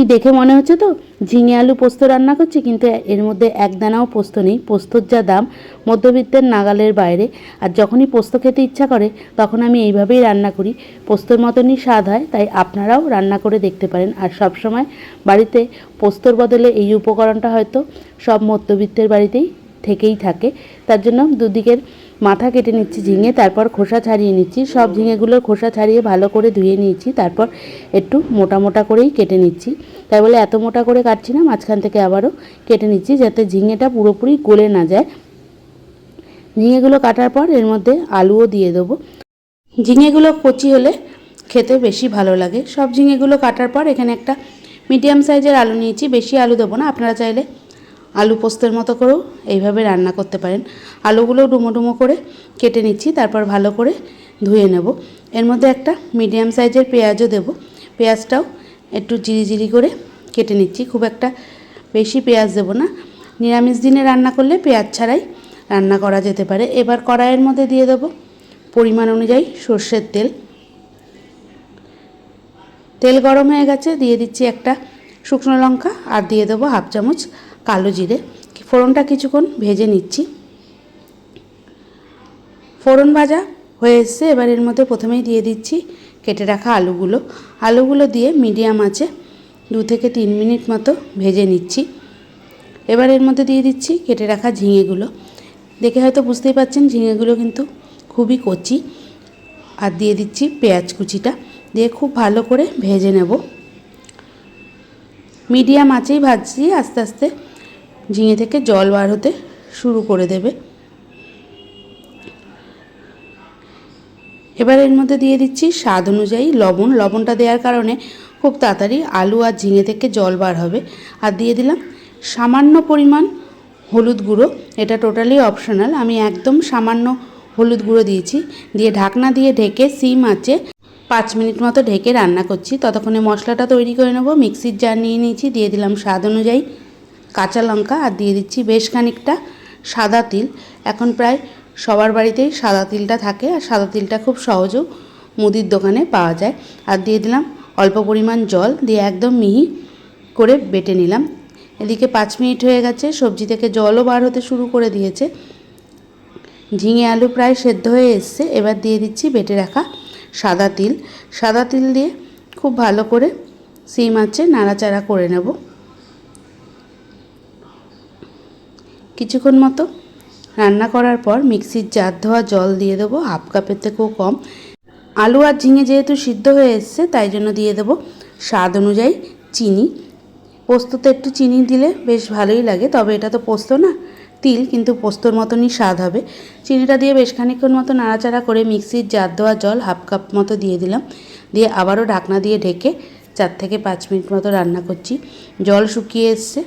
কি দেখে মনে হচ্ছে তো? ঝিঙে আলু পোস্ত রান্না করছি, কিন্তু এর মধ্যে এক দানাও পোস্ত নেই। পোস্তর যা দাম, মধ্যবিত্তের নাগালের বাইরে। আর যখনই পোস্ত খেতে ইচ্ছা করে, তখন আমি এইভাবেই রান্না করি। পোস্তর মতনই স্বাদ হয়, তাই আপনারাও রান্না করে দেখতে পারেন। আর সব সময় বাড়িতে পোস্তর বদলে এই উপকরণটা হয়তো সব মধ্যবিত্তের বাড়িতেই থেকেই থাকে। তার জন্য দুদিকের মাথা কেটে নিচ্ছি ঝিঙে, তারপর খোসা ছাড়িয়ে নিচ্ছি। সব ঝিঙেগুলোর খোসা ছাড়িয়ে ভালো করে ধুয়ে নিয়েছি, তারপর একটু মোটা মোটা করেই কেটে নিচ্ছি। তাই বলে এত মোটা করে কাটছি না, মাঝখান থেকে আবারও কেটে নিচ্ছি যাতে ঝিঙেটা পুরোপুরি গলে না যায়। ঝিঙেগুলো কাটার পর এর মধ্যে আলুও দিয়ে দেবো। ঝিঙেগুলো কচি হলে খেতে বেশি ভালো লাগে। সব ঝিঙেগুলো কাটার পর এখানে একটা মিডিয়াম সাইজের আলু নিয়েছি, বেশি আলু দেবো না, আপনারা চাইলে আলু পোস্তের মতো করেও এইভাবে রান্না করতে পারেন। আলুগুলো ডুমো ডুমো করে কেটে নিচ্ছি, তারপর ভালো করে ধুয়ে নেব। এর মধ্যে একটা মিডিয়াম সাইজের পেঁয়াজও দেব। পেঁয়াজটাও একটু জিরি জিরি করে কেটে নিচ্ছি। খুব একটা বেশি পেঁয়াজ দেবো না। নিরামিষ দিনে রান্না করলে পেঁয়াজ ছাড়াই রান্না করা যেতে পারে। এবার কড়াইয়ের মধ্যে দিয়ে দেবো পরিমাণ অনুযায়ী সর্ষের তেল। তেল গরম হয়ে গেছে, দিয়ে দিচ্ছি একটা শুকনো লঙ্কা আর দিয়ে দেবো হাফ চামচ কালো জিরে। ফোড়নটা কিছুক্ষণ ভেজে নিচ্ছি। ফোড়ন ভাজা হয়ে এসছে, এবার এর মধ্যে প্রথমেই দিয়ে দিচ্ছি কেটে রাখা আলুগুলো। আলুগুলো দিয়ে মিডিয়াম আছে দু থেকে তিন মিনিট মতো ভেজে নিচ্ছি। এবার এর মধ্যে দিয়ে দিচ্ছি কেটে রাখা ঝিঙেগুলো। দেখে হয়তো বুঝতেই পারছেন ঝিঙেগুলো কিন্তু খুবই কচি। আর দিয়ে দিচ্ছি পেঁয়াজ কুচিটা। দিয়ে খুব ভালো করে ভেজে নেব। মিডিয়াম আঁচেই ভাজছি, আস্তে আস্তে ঝিঙে থেকে জল বার হতে শুরু করে দেবে। এবার এর মধ্যে দিয়ে দিচ্ছি স্বাদ অনুযায়ী লবণ। লবণটা দেওয়ার কারণে খুব তাড়াতাড়ি আলু আর ঝিঙে থেকে জল বার হবে। আর দিয়ে দিলাম সামান্য পরিমাণ হলুদ গুঁড়ো। এটা টোটালি অপশনাল। আমি একদম সামান্য হলুদ গুঁড়ো দিয়েছি। দিয়ে ঢাকনা দিয়ে ঢেকে সিম আছে। পাঁচ মিনিট মতো ঢেকে রান্না করছি। ততক্ষণে মশলাটা তৈরি করে নেব। মিক্সির জার নিয়ে নিয়েছি। দিয়ে দিলাম স্বাদ অনুযায়ী কাঁচা লঙ্কা আর দিয়ে দিচ্ছি বেশ খানিকটা সাদা তিল। এখন প্রায় সবার বাড়িতেই সাদা তিলটা থাকে আর সাদা তিলটা খুব সহজেও মুদির দোকানে পাওয়া যায়। আর দিয়ে দিলাম অল্প পরিমাণ জল, দিয়ে একদম মিহি করে বেটে নিলাম। এদিকে পাঁচ মিনিট হয়ে গেছে, সবজি থেকে জলও বার হতে শুরু করে দিয়েছে। ঝিঙে আলু প্রায় সেদ্ধ হয়ে এসছে, এবার দিয়ে দিচ্ছি বেটে রাখা সাদা তিল। সাদা তিল দিয়ে খুব ভালো করে সিম আছে নাড়াচাড়া করে নেব। কিছুক্ষণ মতো। রান্না করার পর মিক্সির জার ধোয়া জল দিয়ে দেবো, হাফ কাপের থেকেও কম। আলু আর ঝিঙে যেহেতু সিদ্ধ হয়ে এসছে, তাই জন্য দিয়ে দেবো স্বাদ অনুযায়ী চিনি। পোস্ততে একটু চিনি দিলে বেশ ভালোই লাগে, তবে এটা তো পোস্ত না, তিল, কিন্তু পোস্তর মতনই স্বাদ হবে। চিনিটা দিয়ে বেশ খানিক্ষণ মতো নাড়াচাড়া করে মিক্সির জার দেওয়া জল হাফ কাপ মতো দিয়ে দিলাম। দিয়ে আবারও ঢাকনা দিয়ে ঢেকে চার থেকে পাঁচ মিনিট মতো রান্না করছি। জল শুকিয়ে এসছে।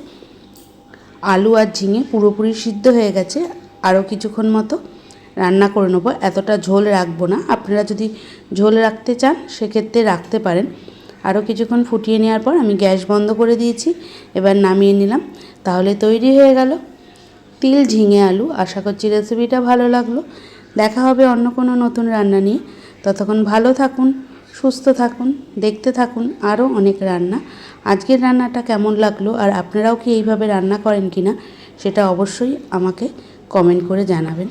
আলু আর ঝিঙে পুরোপুরি সিদ্ধ হয়ে গেছে, আরও কিছুক্ষণ মতো রান্না করে নেব। এতটা ঝোল রাখব না। আপনারা যদি ঝোল রাখতে চান, সেক্ষেত্রে রাখতে পারেন। আরও কিছুক্ষণ ফুটিয়ে নেওয়ার পর আমি গ্যাস বন্ধ করে দিয়েছি, এবার নামিয়ে নিলাম। তাহলে তৈরি হয়ে গেল। তিল, ঝিঙে, আলু। আশা করছি রেসিপিটা ভালো লাগল। দেখা হবে অন্য কোনো নতুন রান্না নিয়ে। ততক্ষণ ভালো থাকুন। সুস্থ থাকুন, দেখতে থাকুন, আরও অনেক রান্না। আজকের রান্নাটা কেমন লাগল আর আপনারাও কি এইভাবে রান্না করেন কি না সেটা অবশ্যই আমাকে কমেন্ট করে জানাবেন।